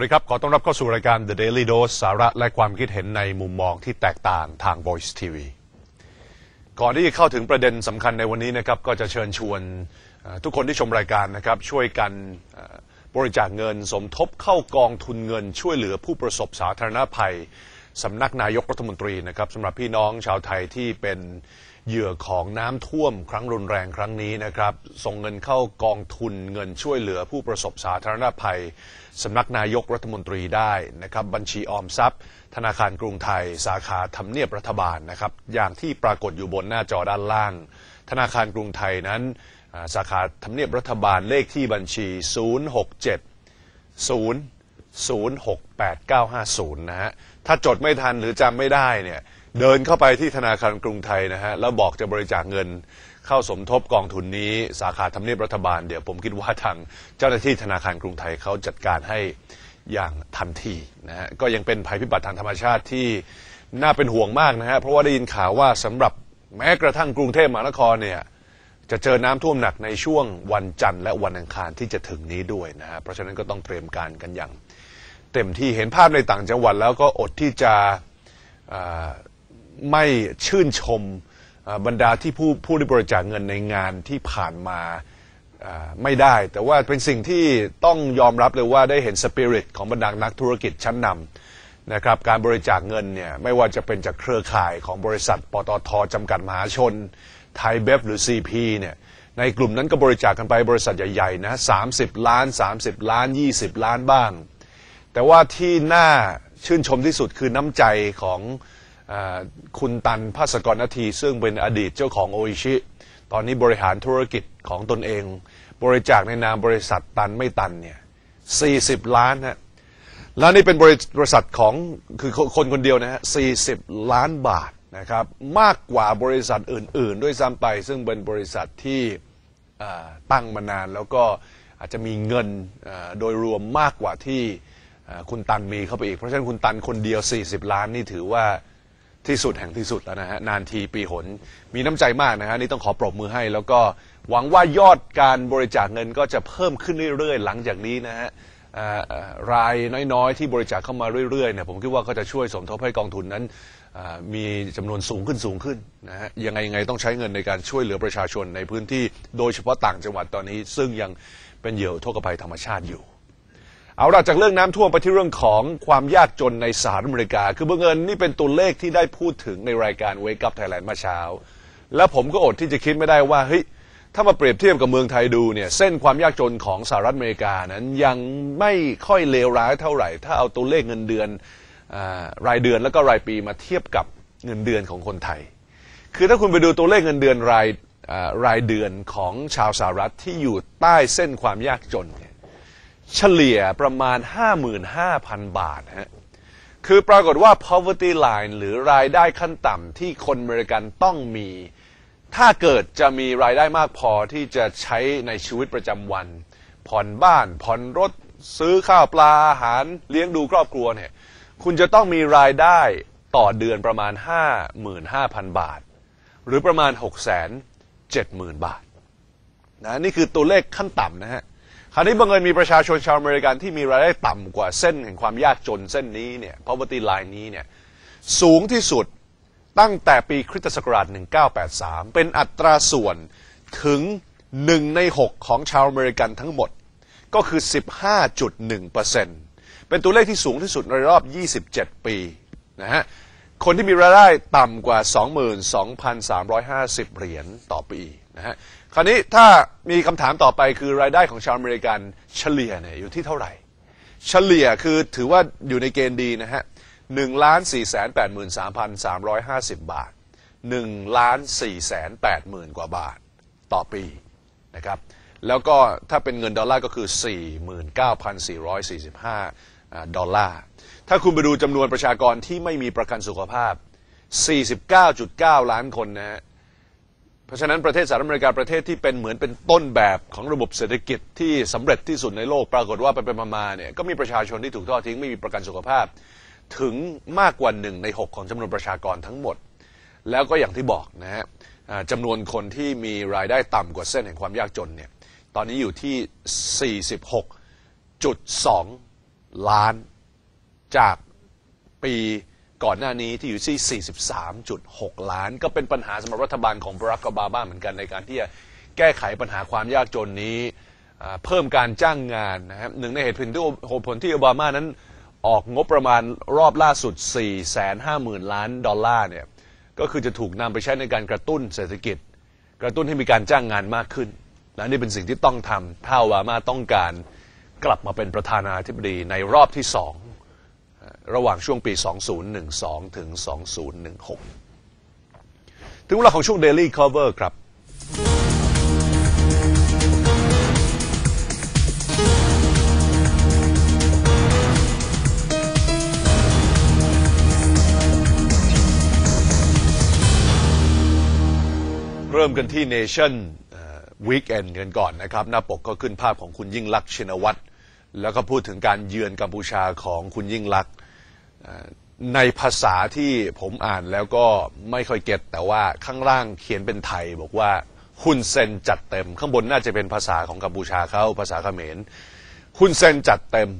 วัสดีครับ ขอต้อนรับเข้าสู่รายการ The Daily Dose สาระและความคิดเห็นในมุมมองที่แตกต่างทาง Voice TV ก่อนที่จะเข้าถึงประเด็นสำคัญในวันนี้นะครับ ก็จะเชิญชวนทุกคนที่ชมรายการนะครับ ช่วยกันบริจาคเงินสมทบเข้ากองทุนเงิน ช่วยเหลือผู้ประสบสาธารณภัย สำนักนายกรัฐมนตรีนะครับสำหรับพี่น้องชาวไทยที่เป็นเหยื่อของน้ำท่วมครั้งรุนแรงครั้งนี้นะครับส่งเงินเข้ากองทุนเงินช่วยเหลือผู้ประสบสาธารณภัยสำนักนายกรัฐมนตรีได้นะครับบัญชีออมทรัพย์ ธนาคารกรุงไทย สาขาทำเนียบรัฐบาลนะครับอย่างที่ปรากฏอยู่บนหน้าจอด้านล่าง ธนาคารกรุงไทยนั้นอ่าสาขาทำเนียบรัฐบาลเลขที่บัญชี 067 0068950 นะฮะถ้าจดไม่ทันหรือจำไม่ได้เนี่ยเดินเข้าไปที่ธนาคารกรุงไทยนะฮะแล้วบอกจะบริจาคเงินเข้าสมทบกองทุนนี้ สาขาทำเนียบรัฐบาลเดี๋ยวผมคิดว่าทางเจ้าหน้าที่ธนาคารกรุงไทยเขาจัดการให้อย่างทันทีนะฮะก็ยังเป็นภัยพิบัติทางธรรมชาติที่น่าเป็นห่วงมากนะฮะเพราะว่าได้ยินข่าวว่าสำหรับแม้กระทั่งกรุงเทพมหานครเนี่ยจะเจอน้ำท่วมหนักในช่วงวันจันทร์และวันอังคารที่จะถึงนี้ด้วยนะฮะเพราะฉะนั้นก็ต้องเตรียมการกันอย่าง เต็มที่เห็นภาพในต่างจังหวัดแล้วก็อดที่จะไม่ชื่นชมบรรดาที่ผู้ผู้ที่บริจาคเงินในงานที่ผ่านมาอ่าไม่ได้ แต่ว่าเป็นสิ่งที่ต้องยอมรับเลยว่าได้เห็นสปิริตของบรรดานักธุรกิจชั้นนำนะครับการบริจาคเงินเนี่ยไม่ว่าจะเป็นจากเครือข่ายของบริษัท ปตทจำกัดมหาชน ไทยเบฟหรือ CP เนี่ยในกลุ่มนั้นก็บริจาคกันไปบริษัทใหญ่ๆนะ30 ล้าน 30 ล้าน 20 ล้านบ้าง แต่ว่าที่น่าชื่นชมที่สุดคือน้ำใจของอคุณตันภาสกรนาที ซึ่งเป็นอดีตเจ้าของโออิชิ ตอนนี้บริหารธุรกิจของตนเอง บริจาคในนามบริษัทตันไม่ตันเนี่ย40ล้านฮะแล้วนี่เป็นบริษัทของคือคนคนเดียวนะฮะ40ล้านบาทนะครับมากกว่าบริษัทอื่น ๆ ด้วยซ้ำไป ซึ่งเป็นบริษัทที่ตั้งมานานแล้วก็อาจจะมีเงินโดยรวมมากกว่าที่ คุณตันมีเข้าไปอีก เพราะฉะนั้นคุณตันคนเดียว 40 ล้านนี่ถือว่าที่สุดแห่งที่สุดแล้วนะฮะนานทีปีหน มีน้ำใจมากนะฮะนี่ต้องขอปรบมือให้ แล้วก็หวังว่ายอดการบริจาคเงินก็จะเพิ่มขึ้นเรื่อยๆ หลังจากนี้นะฮะรายน้อยๆ ที่บริจาคเข้ามาเรื่อยๆเนี่ยผมคิดว่าก็จะช่วยสมทบให้กองทุนนั้นมีจำนวนสูงขึ้นสูงขึ้นนะฮะยังไงยังไงต้องใช้เงินในการช่วยเหลือประชาชนในพื้นที่ โดยเฉพาะต่างจังหวัดตอนนี้ ซึ่งยังเป็นเหยื่ออุทกภัยธรรมชาติอยู่ เอาละจากเรื่องน้ำท่วมไปที่เรื่องของความยากจนในสหรัฐอเมริกา คือเบังเอิญนี่เป็นตัวเลขที่ได้พูดถึงในรายการ Wake Up Thailand เมื่อเช้า แล้วผมก็อดที่จะคิดไม่ได้ว่าเฮ้ยถ้ามาเปรียบเทียบกับเมืองไทยดูเนี่ยเส้นความยากจนของสหรัฐอเมริกานั้นยังไม่ค่อยเลวร้ายเท่าไหร่ ถ้าเอาตัวเลขเงินเดือนอรายเดือนแล้วก็รายปีมาเทียบกับเงินเดือนของคนไทย คือถ้าคุณไปดูตัวเลขเงินเดือนรายรายเดือนของชาวสหรัฐที่อยู่ใต้เส้นความยากจนเนี่ย เฉลี่ยประมาณ 55,000 บาทฮะคือปรากฏว่า poverty line หรือรายได้ขั้นต่ำที่คนอเมริกันต้องมี ถ้าเกิดจะมีรายได้มากพอที่จะใช้ในชีวิตประจำวัน ผ่อนบ้าน ผ่อนรถ ซื้อข้าวปลาอาหารเลี้ยงดูครอบครัวเนี่ย คุณจะต้องมีรายได้ต่อเดือนประมาณ 55,000 บาท หรือประมาณ 670,000 บาทนะนี่คือตัวเลขขั้นต่ำนะฮะ คราวนี้บังเอิญมีประชาชนชาวอเมริกันที่มีรายได้ต่ำกว่าเส้นแห่งความยากจนเส้นนี้เนี่ย poverty line นี้เนี่ยสูงที่สุดตั้งแต่ปีคริสตศักราช 1983 เป็นอัตราส่วนถึง 1 ใน 6 ของชาวอเมริกันทั้งหมด ก็คือ 15.1%เป็นตัวเลขที่สูงที่สุดในรอบ 27 ปีนะฮะ คนที่มีรายได้ต่ำกว่า 22,350 เหรียญต่อปีนะฮะ คราวนี้ถ้ามีคำถามต่อไปคือรายได้ของชาวอเมริกันเฉลี่ยเนี่ยอยู่ที่เท่าไหร่ เฉลี่ยคือถือว่าอยู่ในเกณฑ์ดีนะฮะหนึ่งล้านสี่แสนแปดหมื่นสามพันสามร้อยห้าสิบบาทหนึ่งล้านสี่แสนแปดหมื่นกว่าบาทต่อปีนะครับแล้วก็ถ้าเป็นเงินดอลลาร์ก็คือ 49,445 ดอลลาร์ ถ้าคุณไปดูจำนวนประชากรที่ไม่มีประกันสุขภาพ 49.9 ล้านคนนะฮะ เพราะฉะนั้นประเทศสหรัฐอเมริกาประเทศที่เป็นเหมือนเป็นต้นแบบของระบบเศรษฐกิจที่สำเร็จที่สุดในโลกปรากฏว่าไปไปมาเนี่ยก็มีประชาชนที่ถูกทอดทิ้งไม่มีประกันสุขภาพ ถึงมากกว่าหนึ่งในหกของจำนวนประชากรทั้งหมด แล้วก็อย่างที่บอกนะฮะจำนวนคนที่มีรายได้ต่ำกว่าเส้นแห่งความยากจนเนี่ยตอนนี้อยู่ที่ 46.2 ล้านจากปี ก่อนหน้านี้ที่อยู่ที่ 43.6 ล้าน ก็เป็นปัญหาสำหรับรัฐบาลของบรักโอบามาเหมือนกันในการที่จะแก้ไขปัญหาความยากจนนี้ เพิ่มการจ้างงานนะครับหนึ่งในเหตุผลที่ผลที่โอบามานั้นออกงบประมาณรอบล่าสุด 450,000 ล้านดอลลาร์เนี่ยก็คือจะถูกนำไปใช้ในการกระตุ้นเศรษฐกิจ กระตุ้นให้มีการจ้างงานมากขึ้น และนี่เป็นสิ่งที่ต้องทำถ้าโอบามาต้องการกลับมาเป็นประธานาธิบดีในรอบที่สอง ระหว่างช่วงปี 2012 ถึง 2016 ถึงเวลาของช่วง Daily Cover ครับ เริ่มกันที่ Nation Weekend กันก่อนนะครับ หน้าปกก็ขึ้นภาพของคุณยิ่งลักษณ์ชินวัตร แล้วก็พูดถึงการเยือนกัมพูชาของคุณยิ่งลักษณ์ในภาษาที่ผมอ่านแล้วก็ไม่ค่อยเก็ตแต่ว่าข้างล่างเขียนเป็นไทย บอกว่าฮุนเซนจัดเต็ม ข้างบนน่าจะเป็นภาษาของกัมพูชาเขาภาษาเขมรฮุนเซนจัดเต็ม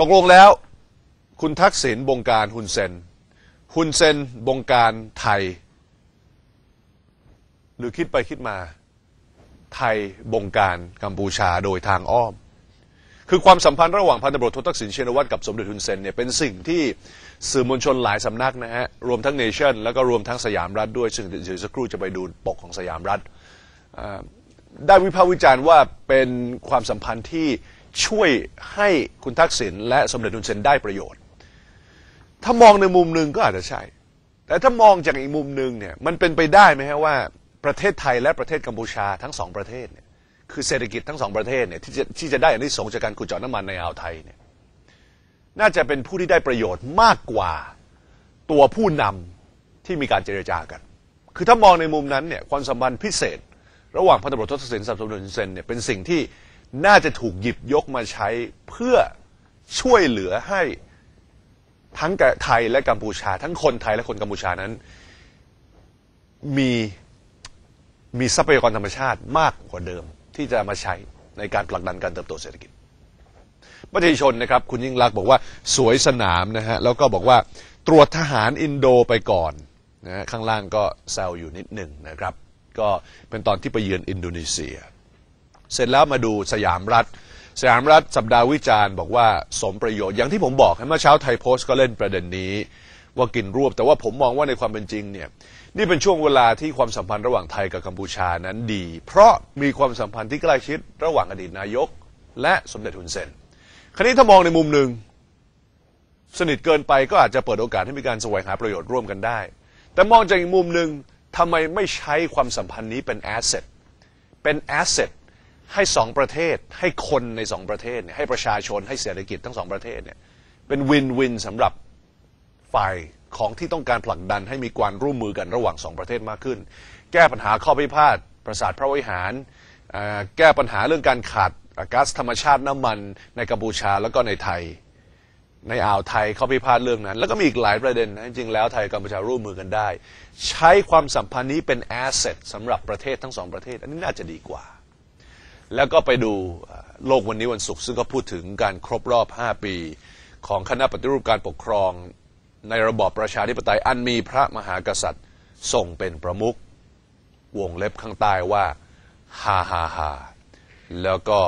ตกลงแล้วคุณทักษิณบงการฮุนเซนฮุนเซนบงการไทย หรือคิดไปคิดมา ไทยบงการกัมพูชาโดยทางอ้อม คือความสัมพันธ์ระหว่างพันตำรวจโททักษิณชินวัตรกับสมเด็จฮุนเซนเนี่ยเป็นสิ่งที่สื่อมวลชนหลายสำนักนะฮะรวมทั้งเนชั่นแล้วก็รวมทั้งสยามรัฐด้วย ซึ่งเดี๋ยวสักครู่จะไปดูปกของสยามรัฐได้วิพากษ์วิจารณ์ว่าเป็นความสัมพันธ์ที่ช่วยให้คุณทักษิณและสมเด็จฮุนเซนได้ประโยชน์ ถ้ามองในมุมหนึ่งก็อาจจะใช่ แต่ถ้ามองจากอีกมุมหนึ่งเนี่ยมันเป็นไปได้ไหมฮะว่าประเทศไทยและประเทศกัมพูชาทั้งสองประเทศเนี่ย คือเศรษฐกิจทั้งสองประเทศเนี่ยที่จะที่จะได้อันนี้สงจากการขุดเจาะน้ำมันในอ่าวไทยเนี่ยน่าจะเป็นผู้ที่ได้ประโยชน์มากกว่าตัวผู้นำที่มีการเจรจากัน คือถ้ามองในมุมนั้นเนี่ยความสัมพันธ์พิเศษ ระหว่างพันตำรวจโททักษิณกับสนุนเซนเนี่ยเป็นสิ่งที่น่าจะถูกหยิบยกมาใช้เพื่อช่วยเหลือให้ทั้งไทยและกัมพูชา ทั้งคนไทยและคนกัมพูชานั้น มีมีทรัพยากรธรรมชาติมากกว่าเดิม ที่จะมาใช้ในการผลักดันการเติบโตเศรษฐกิจประชาชนนะครับ คุณยิ่งรักษณ์บอกว่าสวยสนามนะฮะแล้วก็บอกว่าตรวจทหารอินโดไปก่อนนะฮะข้างล่างก็แซวอยู่นิดหนึ่งนะครับ ก็เป็นตอนที่ไปเยือนอินโดนีเซีย เสร็จแล้วมาดูสยามรัฐ สยามรัฐสัปดาห์วิจารณ์บอกว่าสมประโยชน์อย่างที่ผมบอกเมื่อเช้าไทยโพสต์ก็เล่นประเด็นนี้ว่ากินรวบ แต่ว่าผมมองว่าในความเป็นจริงเนี่ย นี่เป็นช่วงเวลาที่ความสัมพันธ์ระหว่างไทยกับกัมพูชานั้นดี เพราะมีความสัมพันธ์ที่ใกล้ชิดระหว่างอดีตนายก และสมเด็จฮุนเซนคราวนี้ถ้ามองในมุมหนึ่ง สนิทเกินไปก็อาจจะเปิดโอกาสให้มีการแสวงหาประโยชน์ร่วมกันได้ แต่มองจากอีกมุมหนึ่งทำไมไม่ใช้ความสัมพันธ์นี้เป็นแอสเซทเป็นแอสเซทให้สองประเทศ ให้คนในสองประเทศเนี่ยให้ประชาชนให้เศรษฐกิจทั้งสองประเทศเนี่ยเป็นวินวินสำหรับฝ่าย ของที่ต้องการผลักดันให้มีการร่วมมือกันระหว่างสองประเทศมากขึ้น แก้ปัญหาข้อพิพาทประสาทพระวิหาร แก้ปัญหาเรื่องการขาดก๊าซธรรมชาติน้ำมันในกัมพูชาแล้วก็ในไทย ในอ่าวไทยเขาพิพาทเรื่องนั้น แล้วก็มีอีกหลายประเด็นนะจริงๆแล้วไทยกับกัมพูชาร่วมมือกันได้ ใช้ความสัมพันธ์นี้เป็นแอสเซทสำหรับประเทศทั้งสองประเทศ อันนี้น่าจะดีกว่า แล้วก็ไปดูโลกวันนี้วันศุกร์ซึ่งก็พูดถึงการครบรอบ 5 ปี ของคณะปฏิรูปการปกครอง ในระบอบประชาธิปไตยอันมีพระมหากษัตริย์ทรงเป็นประมุขวงเล็บข้างใต้ว่าฮาฮาฮาแล้วก็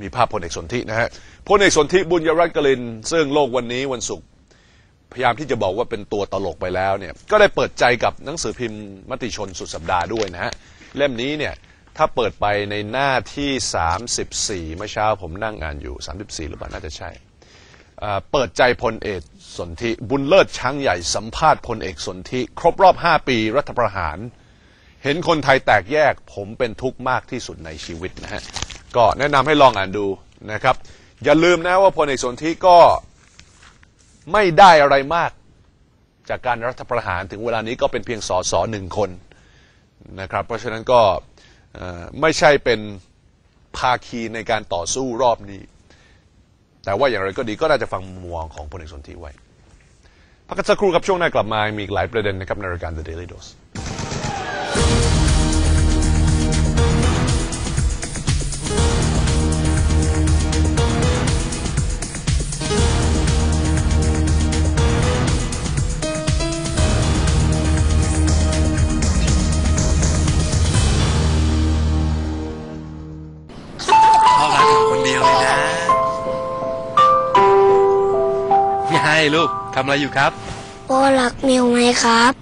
มีภาพพลเอกสนธินะฮะพลเอกสนธิบุญยรัตน์กลิน ซึ่งโลกวันนี้วันศุกร์พยายามที่จะบอกว่าเป็นตัวตลกไปแล้วเนี่ยก็ได้เปิดใจกับหนังสือพิมพ์มติชนสุดสัปดาห์ด้วยนะฮะเล่มนี้เนี่ยถ้าเปิดไปในหน้าที่ 34 เมื่อเช้าผมนั่งอ่านอยู่ 34 หรือเปล่าน่าจะใช่ เปิดใจพลเอก สนธิบุญเลิศช้างใหญ่สัมภาษณ์พลเอกสนธิครบรอบ 5 ปีรัฐประหาร เห็นคนไทยแตกแยก ผมเป็นทุกข์มากที่สุดในชีวิตนะฮะก็แนะนำให้ลองอ่านดูนะครับ อย่าลืมนะว่าพลเอกสนธิก็ไม่ได้อะไรมากจากการรัฐประหารถึงเวลานี้ก็เป็นเพียงสอสอหนึ่งคนนะครับ เพราะฉะนั้นก็ไม่ใช่เป็นภาคีในการต่อสู้รอบนี้ แต่ว่าอย่างไรก็ดีก็น่าจะฟังมุมมองของพลเอกสนธิไว้พักกันสักครู่ครับช่วงหน้ากลับมามีอีกหลายประเด็นนะครับในรายการ The Daily Dose ลูกทำอะไรอยู่ครับโอรักมิวไหมครับ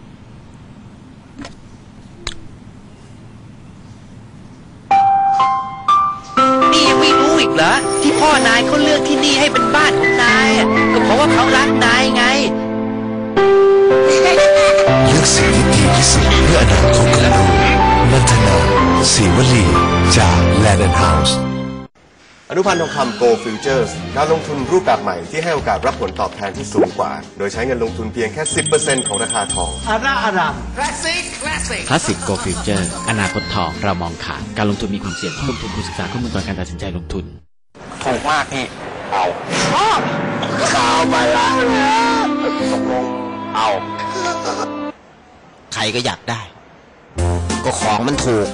นี่ยังไม่รู้อีกเหรอที่พ่อนายเขาเลือกที่นี่ให้เป็นบ้านของนายอะก็เพราะว่าเขารักนายไง เลือกสิ่งที่ดีที่สุดเพื่ออนาคตของลูกนันทนาสีวลีจาก Land and House อนุพันธ์ทองคำ Go Futures การลงทุนรูปแบบใหม่ที่ให้โอกาสรับผลตอบแทนที่สูงกว่า โดยใช้เงินลงทุนเพียงแค่ 10%ของราคาทองคลาสสิกโกฟิวเจอร์อนาคตทองเรามองขาดการลงทุนมีความเสี่ยงต้องลงทุนคุณศึกษาข้อมูลก่อนการตัดสินใจลงทุน ถูกมากพี่ใครก็อยากได้ ก็ของมันถูก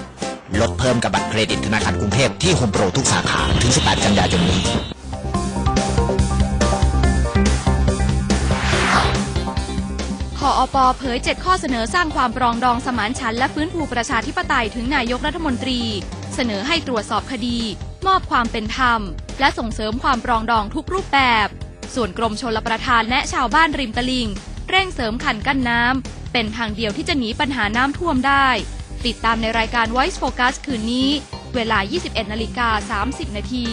ลดเพิ่มกับบัตรเครดิตธนาคารกรุงเทพที่โฮมโปรทุกสาขา ถึง 18 กันยายนนี้ คออปเผย 7 ข้อเสนอสร้างความปรองดองสมานฉันท์และฟื้นฟูประชาธิปไตยถึงนายกรัฐมนตรี เสนอให้ตรวจสอบคดี มอบความเป็นธรรม และส่งเสริมความปรองดองทุกรูปแบบ ส่วนกรมชลประทานและชาวบ้านริมตลิ่ง เร่งเสริมขันกั้นน้ำเป็นทางเดียวที่จะหนีปัญหาน้ำท่วมได้ ติดตามในรายการ Voice Focus คืนนี้ เวลา 21นาฬิกา30 นาที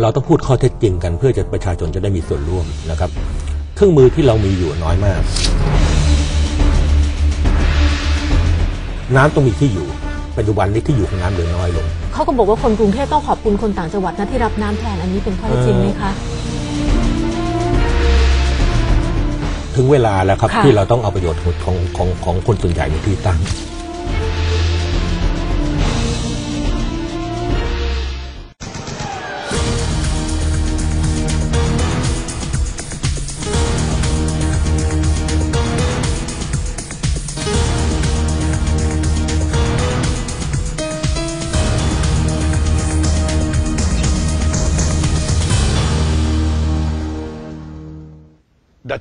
เราต้องพูดข้อเท็จจริงกันเพื่อจะประชาชนจะได้มีส่วนร่วมนะครับ เครื่องมือที่เรามีอยู่น้อยมาก น้ำต้องมีที่อยู่ปัจจุบันนี้ที่อยู่ของน้ำเหลือน้อยลง เขาก็บอกว่าคนกรุงเทพต้องขอบคุณคนต่างจังหวัดนะที่รับน้ำแทนอันนี้เป็นข้อเท็จจริงไหมคะถึงเวลาแล้วครับค่ะที่เราต้องเอาประโยชน์ของของของคนส่วนใหญ่ในที่ตั้ง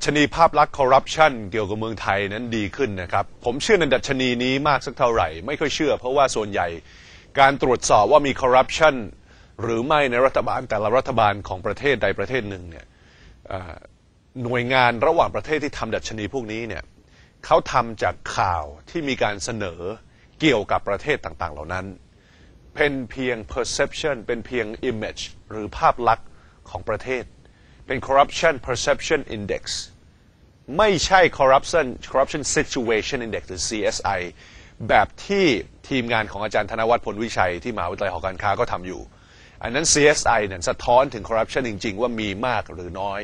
ชนีภาพลักษณ์คอร์รัปชันเกี่ยวกับเมืองไทยนั้นดีขึ้นนะครับ ผมเชื่อในดัชนีนี้มากสักเท่าไหร่ ไม่ค่อยเชื่อ เพราะว่าส่วนใหญ่การตรวจสอบว่ามีคอร์รัปชันหรือไม่ในรัฐบาลแต่ละรัฐบาลของประเทศใดประเทศหนึ่งเนี่ยหน่วยงานระหว่างประเทศที่ทำดัชนีพวกนี้เนี่ยเขาทำจากข่าวที่มีการเสนอเกี่ยวกับประเทศต่างๆ เหล่านั้น เป็นเพียง perception เป็นเพียง image หรือภาพลักษณ์ของประเทศ เป็น corruption perception index ไม่ใช่ corruption corruption situation index หรือ CSI แบบที่ทีมงานของอาจารย์ธนวัฒน์พลวิชัยที่มหาวิทยาลัยหอการค้าก็ทำอยู่ อันนั้น CSI เนี่ยสะท้อนถึง corruption จริง ๆ ว่ามีมากหรือน้อย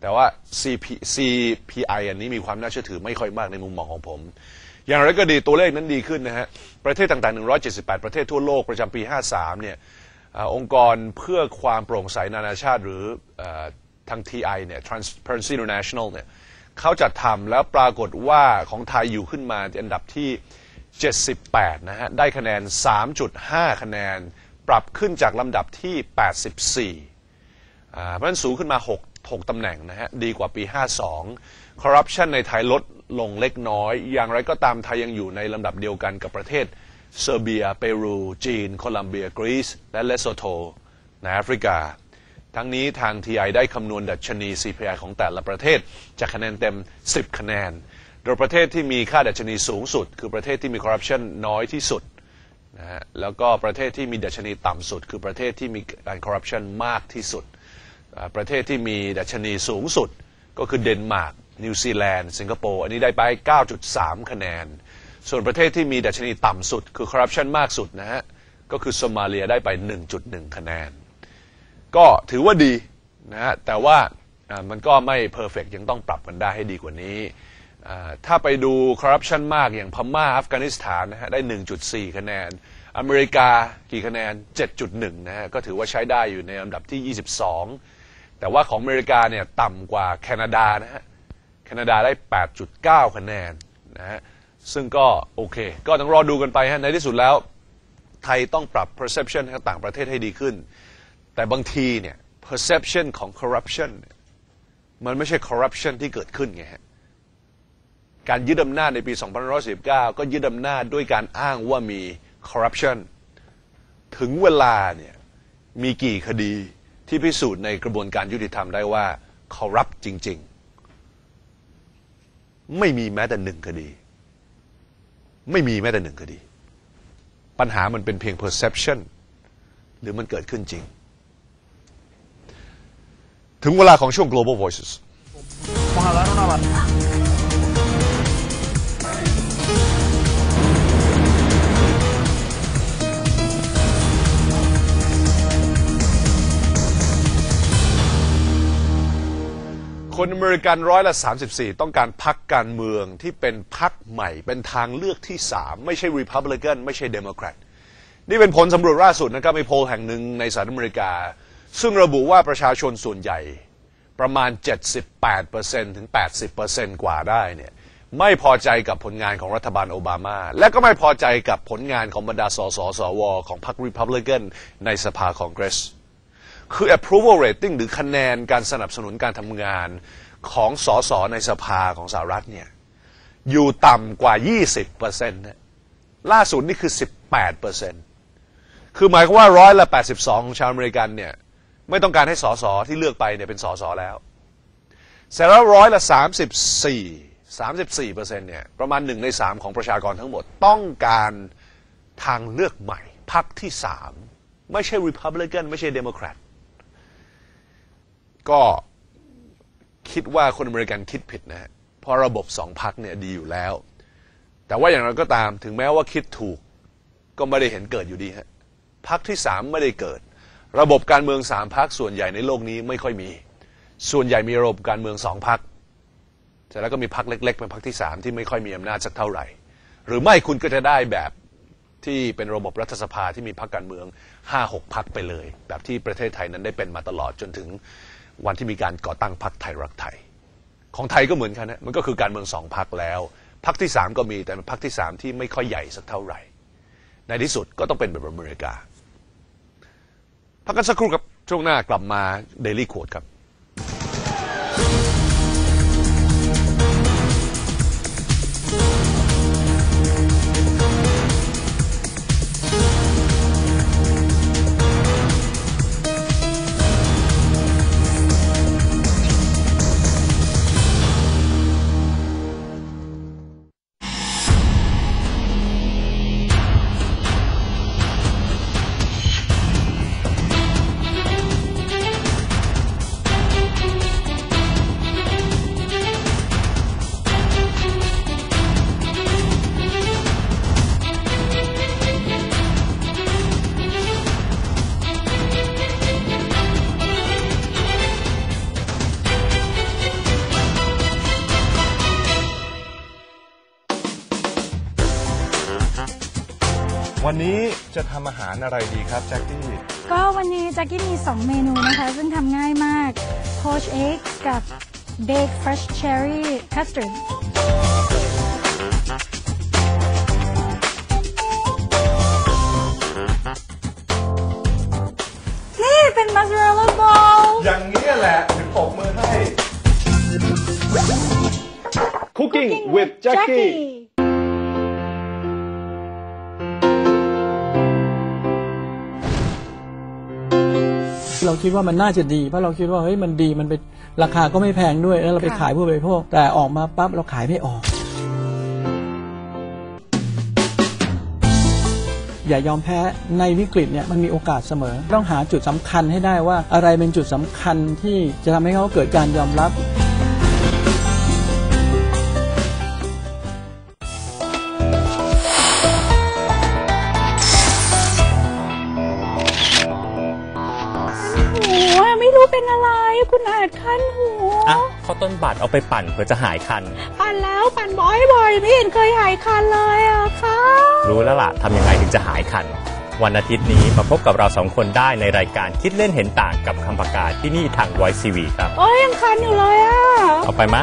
แต่ว่า CP CPI อันนี้มีความน่าเชื่อถือไม่ค่อยมากในมุมมองของผม อย่างไรก็ดีตัวเลขนั้นดีขึ้นนะฮะ ประเทศต่างๆ 178 ประเทศทั่วโลกประจำปี 53 เนี่ยองค์กรเพื่อความโปร่งใสนานาชาติหรือเออทาง TI เนี่ย Transparency International เนี่ย เขาจัดทำแล้วปรากฏว่าของไทยอยู่ขึ้นมาอันดับที่ 78 นะฮะ ได้คะแนน 3.5 คะแนน ปรับขึ้นจากลำดับที่ 84อ่าเพราะฉะนั้นสูงขึ้นมา 6 6ตำแหน่งนะฮะ ดีกว่าปี 52 คอร์รัปชันในไทยลดลงเล็กน้อย อย่างไรก็ตามไทยยังอยู่ในลำดับเดียวกันกับประเทศเซอร์เบีย เปรู จีน โคลัมเบีย กรีซ และเลสโซโตในแอฟริกา ทั้งนี้ทาง TI ได้คำนวณดัชนี CPI ของแต่ละประเทศ จากคะแนนเต็ม 10 คะแนน โดยประเทศที่มีค่าดัชนีสูงสุด คือประเทศที่มีคอร์รัปชันน้อยที่สุดนะฮะแล้วก็ประเทศที่มีดัชนีต่ำสุด คือประเทศที่มีการคอร์รัปชันมากที่สุด ประเทศที่มีดัชนีสูงสุด ก็คือเดนมาร์กนิวซีแลนด์สิงคโปร์อันนี้ได้ไป 9.3 คะแนน ส่วนประเทศที่มีดัชนีต่ำสุด คือคอร์รัปชันมากสุดนะฮะก็คือโซมาเลียได้ไป 1.1 คะแนน ก็ถือว่าดีนะฮะแต่ว่ามันก็ไม่เพอร์เฟกยังต้องปรับกันได้ให้ดีกว่านี้ ถ้าไปดูคอร์รัปชันมากอย่างพม่าอัฟกานิสถานนะฮะได้ 1.4 คะแนน อเมริกากี่คะแนน 7.1 นะฮะก็ถือว่าใช้ได้อยู่ในลำดับที่ 22 แต่ว่าของอเมริกาเนี่ยต่ำกว่าแคนาดานะฮะแคนาดาได้ 8.9 คะแนนนะฮะซึ่งก็โอเค ก็ต้องรอดูกันไปฮะในที่สุดแล้ว ไทยต้องปรับ perception ทางต่างประเทศให้ดีขึ้น แต่บางทีเนี่ย perception ของ corruption เนี่ยมันไม่ใช่ corruption ที่เกิดขึ้นไงฮะการยึดอำนาจในปี 2519 ก็ยึดอำนาจด้วยการอ้างว่ามีคอร์รัปชันถึงเวลาเนี่ยมีกี่คดีที่พิสูจน์ในกระบวนการยุติธรรมได้ว่าคอร์รัปจริง ๆ ไม่มีแม้แต่หนึ่งคดี ไม่มีแม้แต่หนึ่งคดี ปัญหามันเป็นเพียง perception หรือมันเกิดขึ้นจริง ถึงเวลาของช่วง global voices คนอเมริกันร้อยละ 34 ต้องการพักการเมืองที่เป็นพักใหม่ เป็นทางเลือกที่ 3 ไม่ใช่ Republican ไม่ใช่ Democrat นี่เป็นผลสำรวจล่าสุดนะครับในโพลแห่งหนึ่งในสหรัฐอเมริกา ซึ่งระบุว่าประชาชนส่วนใหญ่ประมาณ 78%ถึง 80%กว่าได้เนี่ยไม่พอใจกับผลงานของรัฐบาลโอบามา และก็ไม่พอใจกับผลงานของบรรดาสสสว ของพรรค Republican ในสภาคองเกรส คือ approval rating หรือคะแนนการสนับสนุนการทำงานของสสในสภาของสหรัฐเนี่ยอยู่ต่ำกว่า 20%นะล่าสุดนี่คือ 18%คือหมายความว่าร้อยละ 82 ของชาวอเมริกันเนี่ย ไม่ต้องการให้สสที่เลือกไปเนี่ยเป็นสสแล้วเสร็จแล้วร้อยละ34 34%เซ็นต์เนี่ยประมาณ1ใน3ของประชากรทั้งหมดต้องการทางเลือกใหม่พรรคที่3ไม่ใช่ Republican ไม่ใช่ Democrat ก็คิดว่าคนอเมริกันคิดผิดนะฮะเพราะระบบสองพักเนี่ยดีอยู่แล้ว แต่ว่าอย่างไรก็ตามถึงแม้ว่าคิดถูกก็ไม่ได้เห็นเกิดอยู่ดีฮะพักที่สามไม่ได้เกิด ระบบการเมืองสามพักส่วนใหญ่ในโลกนี้ไม่ค่อยมี ส่วนใหญ่มีระบบการเมืองสองพักเสร็จแล้วก็มีพักเล็ก ๆ เป็นพักที่สามที่ไม่ค่อยมีอำนาจสักเท่าไหร่ หรือไม่คุณก็จะได้แบบที่เป็นระบบรัฐสภาที่มีพักการเมืองห้าหกพักไปเลย แบบที่ประเทศไทยนั้นได้เป็นมาตลอดจนถึงวันที่มีการก่อตั้งพรรคไทยรักไทย ของไทยก็เหมือนกันนะมันก็คือการเมืองสองพรรคแล้วพรรคที่สามก็มีแต่เป็นพรรคที่สามที่ไม่ค่อยใหญ่สักเท่าไหร่ ในที่สุดก็ต้องเป็นแบบอเมริกา พักกันสักครู่ครับช่วงหน้ากลับมาเดลี่โคดครับ อาหารอะไรดีครับแจ็คกี้ก็วันนี้แจ็กกี้มี 2 เมนูนะคะ ซึ่งทำง่ายมาก poached egg กับ baked fresh cherry custard นี่เป็น mozzarella ball อย่างนี้แหละถึงปกมือให้ Cooking with Jackie เราคิดว่ามันน่าจะดีเพราะเราคิดว่าเฮ้ยมันดีมันเป็นราคาก็ไม่แพงด้วยแล้วเราไปขายผู้บริโภคแต่ออกมาปั๊บเราขายไม่ออก อย่ายอมแพ้ในวิกฤตเนี่ยมันมีโอกาสเสมอ ต้องหาจุดสำคัญให้ได้ว่าอะไรเป็นจุดสำคัญที่จะทำให้เขาเกิดการยอมรับ ต้นบัตรเอาไปปั่นเพื่อจะหายคัน ปั่นแล้วปั่นบ่อยๆไม่เห็นเคยหายคันเลยอะค่ะรู้แล้วล่ะทำยังไงถึงจะหายคัน วันอาทิตย์นี้มาพบกับเราสองคนได้ในรายการคิดเล่นเห็นต่างกับคำประกาศที่นี่ทาง Voice TV ครับโอ้ยยังคันอยู่เลยอะเอาไปมะ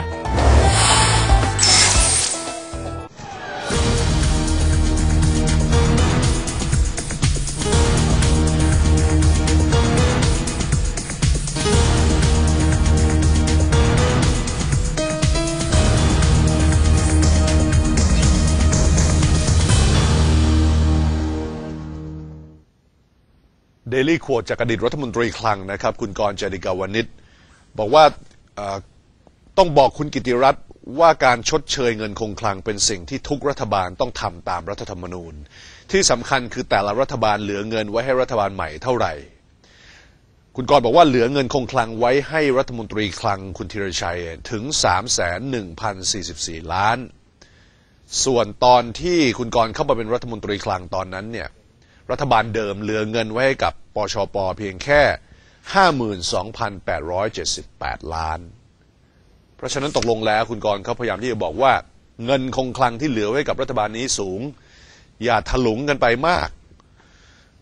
ดลี่ขวดจากอดีตรัฐมนตรีคลังนะครับ คุณกรณ์จติกาวนิชบอกว่าต้องบอกคุณกิติรัตน์ว่าการชดเชยเงินคงคลังเป็นสิ่งที่ทุกรัฐบาลต้องทำตามรัฐธรรมนูญ ที่สำคัญคือแต่ละรัฐบาลเหลือเงินไว้ให้รัฐบาลใหม่เท่าไหร่ คุณกรณ์บอกว่าเหลือเงินคงคลังไว้ให้รัฐมนตรีคลังคุณธีรชัยถึง 3 1 0 4 4 ล้าน ส่วนตอนที่คุณกรณ์เข้ามาเป็นรัฐมนตรีคลังตอนนั้นเนี่ย รัฐบาลเดิมเหลือเงินไว้ให้กับปชปเพียงแค่ 52,878 ล้าน เพราะฉะนั้นตกลงแล้วคุณกรณ์เขาพยายามที่จะบอกว่า เงินคงคลังที่เหลือไว้กับรัฐบาลนี้สูง อย่าถลุงกันไปมาก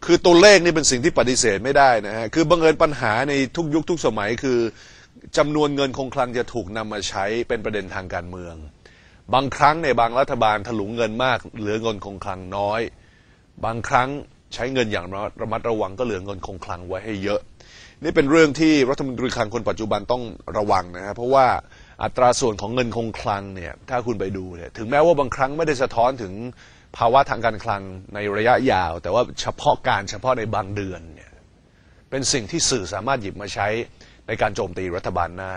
คือตัวเลขนี่เป็นสิ่งที่ปฏิเสธไม่ได้นะฮะคือบังเอิญปัญหาในทุกยุคทุกสมัยคือจำนวนเงินคงคลังจะถูกนำมาใช้เป็นประเด็นทางการเมือง บางครั้งในบางรัฐบาลถลุงเงินมาก เหลือเงินคงคลังน้อย บางครั้ง ใช้เงินอย่างระมัดระวังก็เหลือเงินคงคลังไว้ให้เยอะ นี่เป็นเรื่องที่รัฐมนตรีคลังคนปัจจุบันต้องระวังนะฮะเพราะว่าอัตราส่วนของเงินคงคลังเนี่ยถ้าคุณไปดูเนี่ยถึงแม้ว่าบางครั้งไม่ได้สะท้อนถึงภาวะทางการคลังในระยะยาว แต่ว่าเฉพาะการเฉพาะในบางเดือนเนี่ยเป็นสิ่งที่สื่อสามารถหยิบมาใช้ในการโจมตีรัฐบาลได้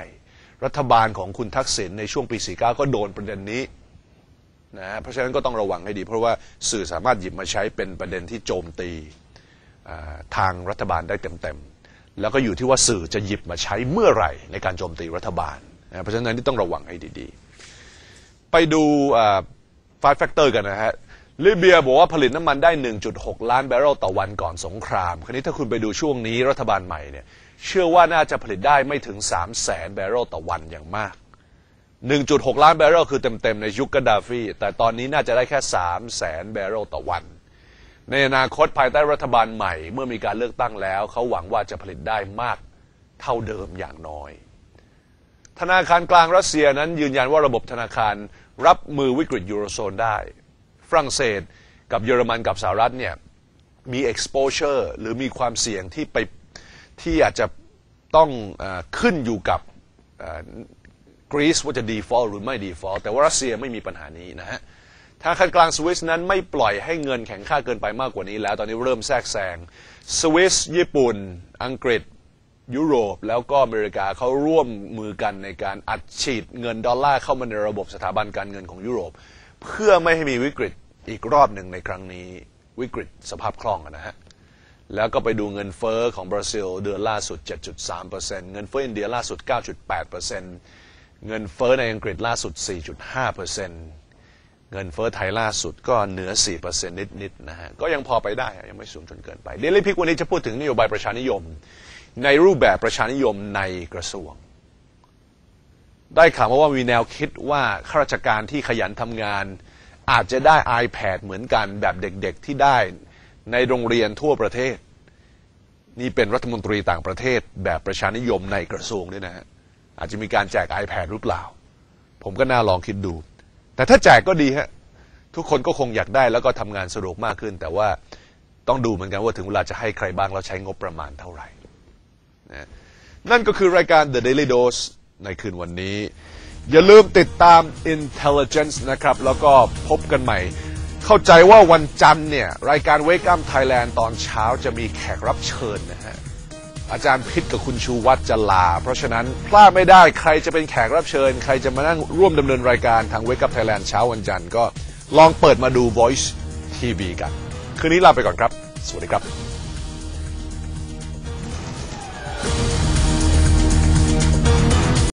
รัฐบาลของคุณทักษิณในช่วงปี 49 ก็โดนประเด็นนี้ นะเพราะฉะนั้นก็ต้องระวังให้ดี เพราะว่าสื่อสามารถหยิบมาใช้เป็นประเด็นที่โจมตีทางรัฐบาลได้เต็มๆ แล้วก็อยู่ที่ว่าสื่อจะหยิบมาใช้เมื่อไหร่ในการโจมตีรัฐบาลนะเพราะฉะนั้นนี่ต้องระวังให้ดีๆ ไปดูไฟแฟกเตอร์กันนะฮะลิเบียบอกว่าผลิตน้ำมันได้ 1.6 ล้านบาร์เรลต่อวันก่อนสงคราม คราวนี้ถ้าคุณไปดูช่วงนี้รัฐบาลใหม่เนี่ยเชื่อว่าน่าจะผลิตได้ไม่ถึง 3 0 0แสนบาร์เรลต่อวันอย่างมาก 1.6 ล้านบาร์เรลคือเต็ม ๆ ในยุคกาดาฟี แต่ตอนนี้น่าจะได้แค่ 3 0 0แสนบาร์เรลต่อวัน ในอนาคตภายใต้รัฐบาลใหม่ เมื่อมีการเลือกตั้งแล้ว เขาหวังว่าจะผลิตได้มากเท่าเดิมอย่างน้อย ธนาคารกลางรัสเซียนั้นยืนยันว่าระบบธนาคารรับมือวิกฤตยูโรโซนได้ ฝรั่งเศสกับเยอรมันกับสหรัฐเนี่ยมี exposure หรือมีความเสี่ยงที่ไปที่อาจจะต้องอขึ้นอยู่กับ กรีซว่าจะ default หรือไม่ default แต่ว่ารัสเซียไม่มีปัญหานี้นะฮะธนาคารกลางสวิสนั้นไม่ปล่อยให้เงินแข็งค่าเกินไปมากกว่านี้แล้ว ตอนนี้เริ่มแทรกแซงสวิสญี่ปุ่น อังกฤษ ยุโรป แล้วก็อเมริกาเขาร่วมมือกันในการอัดฉีดเงินดอลลาร์เข้ามาในระบบสถาบันการเงินของยุโรป เพื่อไม่ให้มีวิกฤตอีกรอบหนึ่งในครั้งนี้วิกฤตสภาพคล่องนะฮะแล้วก็ไปดูเงินเฟอ้อของบราซิลเดือนล่าสุด 7.3%เงินเฟอ้ออินเดียล่าสุด 9.8% เงินเฟอ้อในอังกฤษล่าสุด 4.5%เงินเฟอ้อไทยล่าสุดก็เหนือ 4%นิดๆนะฮะ ก็ยังพอไปได้ ยังไม่สูงจนเกินไป เดลิพิกวันนี้จะพูดถึงนโยบายประชานิยม ในรูปแบบประชานิยมในกระทรวง ได้ข่าวมาว่ามีแนวคิดว่าข้าราชการที่ขยันทำงาน อาจจะได้ iPad เหมือนกันแบบเด็กๆที่ได้ในโรงเรียนทั่วประเทศ นี่เป็นรัฐมนตรีต่างประเทศแบบประชานิยมในกระทรวงด้วยนะฮะ อาจจะมีการแจก iPad หรือเปล่า ผมก็น่าลองคิดดู แต่ถ้าแจกก็ดีฮะ ทุกคนก็คงอยากได้แล้วก็ทำงานสะดวกมากขึ้น แต่ว่าต้องดูเหมือนกันว่าถึงเวลาจะให้ใครบ้าง แล้วใช้งบประมาณเท่าไหร่นะนั่นก็คือรายการ The Daily Dose ในคืนวันนี้ อย่าลืมติดตาม Intelligence นะครับ แล้วก็พบกันใหม่ เข้าใจว่าวันจันทร์เนี่ย รายการ Wake Up Thailand ตอนเช้าจะมีแขกรับเชิญนะฮะ อาจารย์พิษกับคุณชูวัตรจะลา เพราะฉะนั้นพลาดไม่ได้ใครจะเป็นแขกรับเชิญ ใครจะมานั่งร่วมดำเนินรายการทางเวกับไทยแลนด์เช้าวันจันทร์ก็ลองเปิดมาดู Voice TV กัน คืนนี้ลาไปก่อนครับ สวัสดีครับ